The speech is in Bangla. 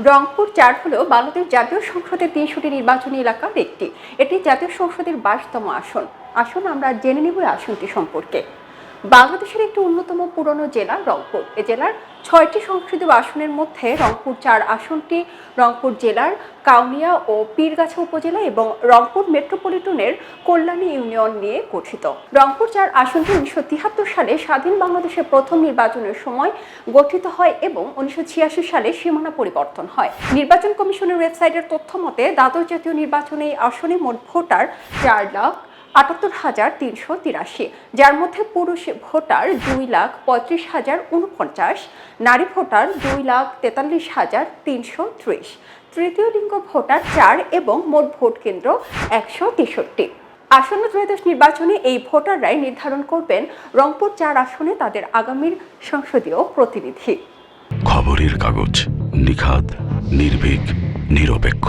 রংপুর চার হল ভারতের জাতীয় সংসদের তিনশোটি নির্বাচনী এলাকার একটি। এটি জাতীয় সংসদের বাইশতম আসন। আসুন আমরা জেনে নেব আসনটি সম্পর্কে। বাংলাদেশের একটি অন্যতম পুরনো জেলা রংপুর। এ জেলার ছয়টি সংসদীয় আসনের মধ্যে রংপুর চার আসনটি, রংপুর জেলার কাউনিয়া ও পীরগাছা উপজেলা এবং রংপুর মেট্রোপলিটনের কল্যাণী ইউনিয়ন নিয়ে গঠিত। রংপুর চার আসনটি উনিশশো তিয়াত্তর সালে স্বাধীন বাংলাদেশের প্রথম নির্বাচনের সময় গঠিত হয় এবং উনিশশো ছিয়াশি সালে সীমানা পরিবর্তন হয়। নির্বাচন কমিশনের ওয়েবসাইটের তথ্য মতে দ্বাদশ জাতীয় নির্বাচনে এই আসনে মোট ভোটার চার লাখ আটাত্তর হাজার তিনশো তিরাশি, যার মধ্যে পুরুষ ভোটার দুই লাখ পঁয়ত্রিশ হাজার উনপঞ্চাশ নারী ভোটার দুই লাখ তেতাল্লিশ হাজার তিনশো ত্রিশ, তৃতীয় লিঙ্গ ভোটার চার এবং মোট ভোট কেন্দ্র একশো তেষট্টি। আসন্ন ত্রয়োদশ নির্বাচনে এই ভোটাররাই নির্ধারণ করবেন রংপুর চার আসনে তাদের আগামীর সংসদীয় প্রতিনিধি। খবরের কাগজ নিখাদ, নির্ভীক, নিরপেক্ষ।